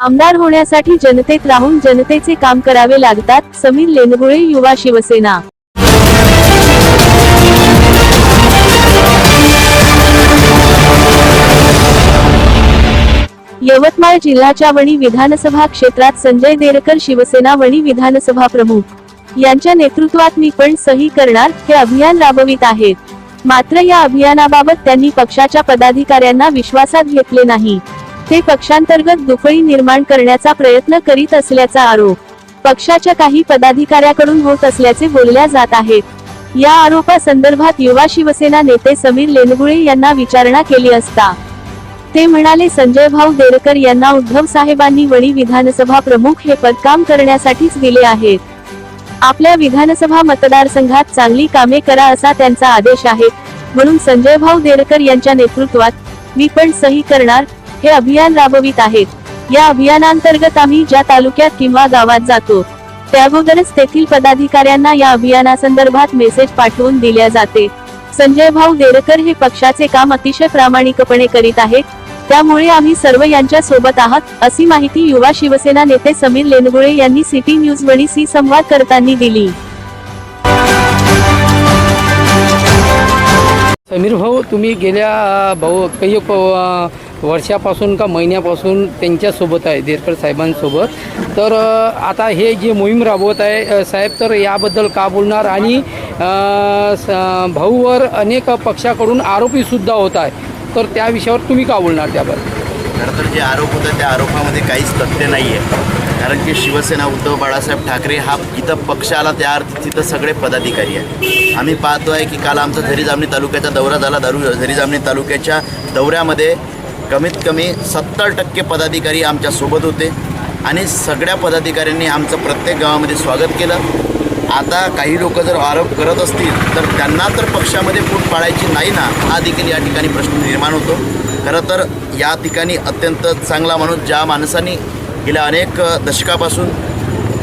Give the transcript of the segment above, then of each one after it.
आमदार होण्यासाठी जनतेत राहून जनतेचे काम करावे लागतात समीर लेनगुळे युवा शिवसेना. यवतमाळ जिल्ह्याच्या वणी विधानसभा क्षेत्रात संजय देरकर शिवसेना वणी विधानसभा प्रमुख. यांच्या नेतृत्वात मी पण सही करणार हे अभियान राबवित आहेत. मात्र या अभियानाबाबत त्यांनी पक्षाच्या पदाधिकाऱ्यांना विश्वासात घेतले नाही. ते पक्षांतर्गत दुफळी निर्माण करण्याचा प्रयत्न करीत असल्याचा आरोप पक्षाच्या काही पदाधिकाऱ्याकडून होत असल्याचे बोलल्या जात आहेत. या आरोपासंदर्भात युवा शिवसेना नेते समीर लेनगुळे यांना विचारणा केली असता ते म्हणाले संजय भाऊ देरकर यांना उद्धव साहेबांनी वणी विधानसभा प्रमुख हे पद काम करण्यासाठीच दिले आहेत. आपल्या विधानसभा मतदारसंघात चांगली कामे करा असा त्यांचा आदेश आहे म्हणून संजय भाऊ देरकर यांच्या नेतृत्वात मी पण सही करणार हे अभियान राबवित आहेत. या अभियानांतर्गत आम्ही ज्या तालुक्यात किंवा गावात जातो त्यागोदरच तेथील पदाधिकाऱ्यांना या अभियानासंदर्भात मेसेज पाठवून दिल्या जाते. संजय भाऊ देरकर हे पक्षाचे काम अतिशय प्रामाणिकपणे करीत आहेत. त्यामुळे आम्ही सर्व यांच्या सोबत आहात अशी माहिती युवा शिवसेना नेते समीर लेनगुळे यांनी सिटी न्यूज वणीशी संवाद करताना दिली. समीर भाऊ तुम्ही गेल्या भाऊ काही वर्षापासून का महिन्यापासून त्यांच्यासोबत आहे देरकर साहेबांसोबत. तर आता हे जे मोहीम राबवत आहे साहेब तर याबद्दल का बोलणार? आणि स- भाऊवर अनेक पक्षाकडून आरोपीसुद्धा होत आहे तर त्या विषयावर तुम्ही का बोलणार त्याबद्दल खरं तर जे आरोप होतं त्या आरोपामध्ये काहीच तथ्य नाही आहे कारण की शिवसेना उद्धव बाळासाहेब ठाकरे हा इथं पक्ष आला त्या अर्थी तिथं सगळे पदाधिकारी आहेत. आम्ही पाहतो आहे की काल आमचा झरी जामणी तालुक्याचा दौरा झाला दारू झरी जामणी तालुक्याच्या दौऱ्यामध्ये कमीत कमी सत्तर टक्के पदाधिकारी आमच्यासोबत होते आणि सगळ्या पदाधिकाऱ्यांनी आमचं प्रत्येक गावामध्ये स्वागत केलं. आता काही लोक जर आरोप करत असतील तर त्यांना तर पक्षामध्ये फूट पाळायची नाही ना हा देखील या ठिकाणी प्रश्न निर्माण होतो. खरं तर या ठिकाणी अत्यंत चांगला माणूस ज्या माणसाने गेल्या अनेक दशकापासून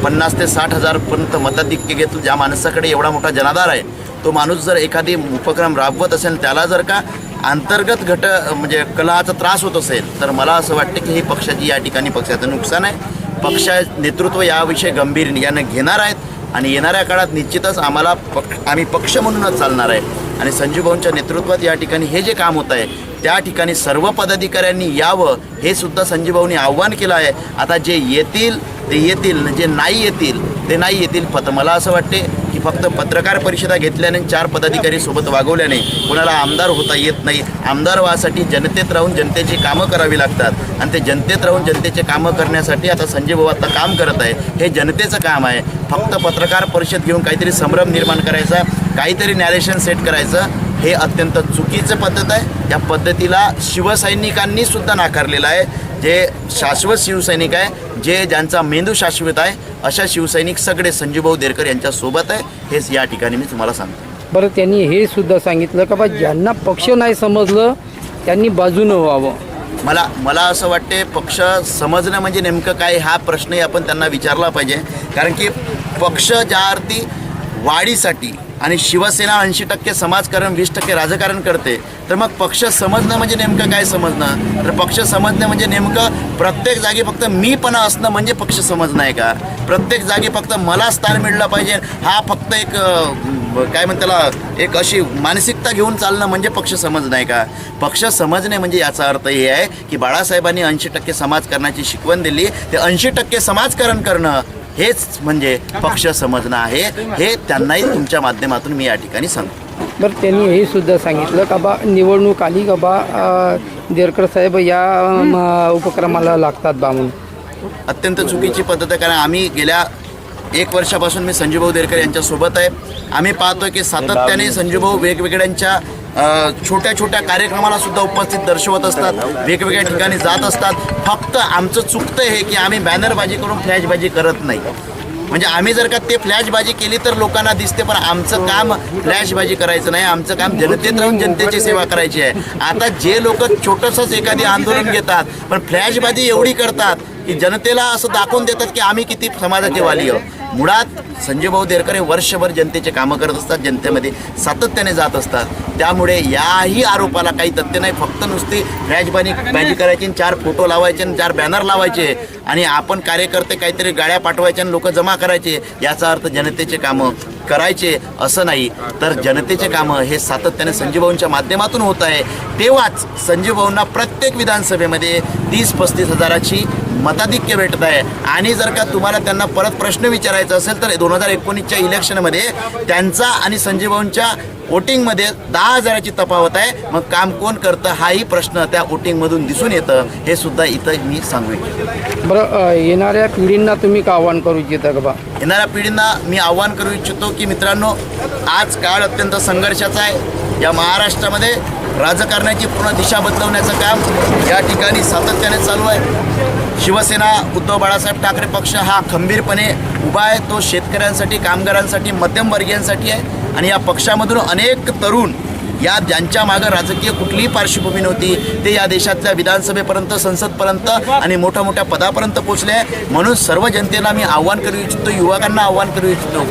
पन्नास ते साठ हजारपर्यंत मताधिक्य घेतो ज्या माणसाकडे एवढा मोठा जनाधार आहे तो माणूस जर एखादी उपक्रम राबवत असेल त्याला जर का अंतर्गत घट म्हणजे कलाचा त्रास होत असेल तर मला असं वाटतं की हे पक्षाची या ठिकाणी पक्षाचं नुकसान आहे. पक्ष नेतृत्व याविषयी गंभीर यानं घेणार आहेत आणि येणाऱ्या काळात निश्चितच आम्हाला पक्ष आम्ही पक्ष म्हणूनच चालणार आहे. आणि संजीव भाऊंच्या नेतृत्वात या ठिकाणी हे जे काम होत आहे त्या ठिकाणी सर्व पदाधिकाऱ्यांनी यावं हे सुद्धा संजीव भाऊंनी आव्हान केलं आहे. आता जे येतील ते येतील जे नाही येतील ते नाही येतील फक्त मला असं वाटते फक्त पत्रकार परिषदा घेतल्याने चार पदाधिकारी सोबत वागवल्याने कुणाला आमदार होता येत नाही. आमदार व्हासाठी जनतेत राहून जनतेची कामं करावी लागतात. आणि ते जनतेत राहून जनतेचे कामं करण्यासाठी आता संजय भाऊ आता काम करत आहे हे जनतेचं काम आहे. फक्त पत्रकार परिषद घेऊन काहीतरी संभ्रम निर्माण करायचा काहीतरी नॅरेशन सेट करायचं हे अत्यंत चुकीचं पद्धत आहे. या पद्धतीला शिवसैनिकांनी सुद्धा नाकारलेलं आहे. जे शाश्वत शिवसैनिक आहे जे ज्यांचा मेंदू शाश्वत आहे अशा शिवसैनिक सगळे संजूभाऊ देरकर यांच्या सोबत आहे. हेच या ठिकाणी मी तुम्हाला सांगतो बरं त्यांनी हे सुद्धा सांगितलं का बा ज्यांना पक्ष नाही समजलं त्यांनी बाजूनं व्हावं. मला मला असं वाटते पक्ष समजणं म्हणजे नेमकं काय हा प्रश्नही आपण त्यांना विचारला पाहिजे. कारण की पक्ष ज्या अर्थी वाढीसाठी आणि शिवसेना ऐंशी टक्के समाजकारण वीस टक्के राजकारण करते. तर मग पक्ष समजणं म्हणजे नेमकं काय समजणं? तर पक्ष समजणं म्हणजे नेमकं प्रत्येक जागी फक्त मीपणा असणं म्हणजे पक्ष समजणं आहे का? प्रत्येक जागी फक्त मला स्थान मिळलं पाहिजे. हा फक्त एक काय म्हणतात त्याला एक अशी मानसिकता घेऊन चालणं म्हणजे पक्ष समजणं आहे का? पक्ष समजणे म्हणजे याचा अर्थ हे आहे की बाळासाहेबांनी ऐंशी टक्के समाजकारणाची शिकवण दिली. ते ऐंशी टक्के समाजकारण करणं हेच म्हणजे पक्ष समजणं आहे. हे त्यांनाही तुमच्या माध्यमातून मी या ठिकाणी सांगतो. बरं त्यांनी हे सुद्धा सांगितलं का बा निवडणूक आली का बा देरकर साहेब या उपक्रमाला लागतात बा म्हणून? अत्यंत चुकीची पद्धत आहे कारण आम्ही गेल्या एक वर्षापासून मी संजूभाऊ देरकर यांच्यासोबत आहे. आम्ही पाहतोय की सातत्याने संजूभाऊ वेगवेगळ्यांच्या छोट्या छोट्या कार्यक्रमाला सुद्धा उपस्थित दर्शवत असतात. वेगवेगळ्या ठिकाणी जात असतात. फक्त आमचं चुकतं हे की आम्ही बॅनरबाजी करून फ्लॅशबाजी करत नाही. म्हणजे आम्ही जर का ते फ्लॅशबाजी केली तर लोकांना दिसते पण आमचं काम फ्लॅशबाजी करायचं नाही. आमचं काम जनतेत राहून जनतेची सेवा करायची आहे. आता जे लोक छोटंसंच एखादी आंदोलन घेतात पण फ्लॅशबाजी एवढी करतात की जनतेला असं दाखवून देतात की आम्ही किती समाजाचे वाली आहोत. मुळात संजय भाऊ देरकर हे वर्षभर जनतेचे कामं करत असतात जनतेमध्ये सातत्याने जात असतात. त्यामुळे याही आरोपाला काही तथ्य नाही फक्त नुसती फ्लॅशबाजी बॅजी करायची आणि चार फोटो लावायचे आणि चार बॅनर लावायचे. आणि आपण कार्यकर्ते काहीतरी गाड्या पाठवायच्या आणि लोक जमा करायचे याचा अर्थ जनतेचे कामं करायचे असं नाही. तर जनतेचे कामं हे सातत्याने संजय भाऊंच्या माध्यमातून होत आहे. तेव्हाच संजय भाऊंना प्रत्येक विधानसभेमध्ये तीस पस्तीस हजाराची मताधिक्य भेटत आहे आणि जर का तुम्हाला त्यांना परत प्रश्न विचारायचा असेल तर दोन हजार एकोणीसच्या इलेक्शनमध्ये त्यांचा आणि संजय भाऊंच्या वोटिंगमध्ये दहा हजाराची तफावत आहे. मग काम कोण करतं हाही प्रश्न त्या वोटिंगमधून दिसून येतं. हे सुद्धा इथं मी सांगू इच्छितो. बरं येणाऱ्या पिढींना तुम्ही का आव्हान करू इच्छिता का बा? येणाऱ्या पिढींना मी आव्हान करू इच्छितो की मित्रांनो आज काळ अत्यंत संघर्षाचा आहे. या महाराष्ट्रामध्ये राजकारणाची पूर्ण दिशा बदलवण्याचं काम या ठिकाणी सातत्याने चालू आहे. शिवसेना उद्धव बाळासाहेब ठाकरे पक्ष हा खंबीरपणे उभा आहे. तो शेतकऱ्यांसाठी कामगारांसाठी मध्यमवर्गीयांसाठी आहे. आणि या पक्षामधून अनेक तरुण या ज्यांच्या मागं राजकीय कुठलीही पार्श्वभूमी नव्हती ते या देशातल्या विधानसभेपर्यंत संसदपर्यंत आणि मोठ्या मोठ्या पदापर्यंत पोहोचले आहे. म्हणून सर्व जनतेला मी आव्हान करू इच्छितो युवकांना आव्हान करू इच्छितो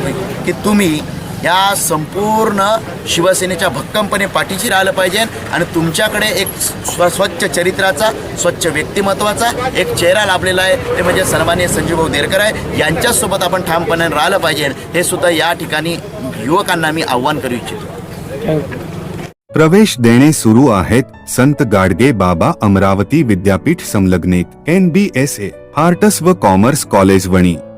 की तुम्ही या संपूर्ण शिवसेनेच्या भक्कमपणे पाठीशी राहिलं पाहिजे आणि तुमच्याकडे एक स्व स्वच्छ चरित्राचा स्वच्छ व्यक्तिमत्वाचा एक चेहरा लाभलेला आहे. ते म्हणजे सन्मान्य संजीवभाऊ देरकर आहे. यांच्यासोबत आपण ठामपणे राहिलं पाहिजे. हे सुद्धा या ठिकाणी युवकांना मी आव्हान करू इच्छितो. प्रवेश देणे सुरू आहेत संत गाडगे बाबा अमरावती विद्यापीठ संलग्नित N B S A arts व कॉमर्स कॉलेज वणी.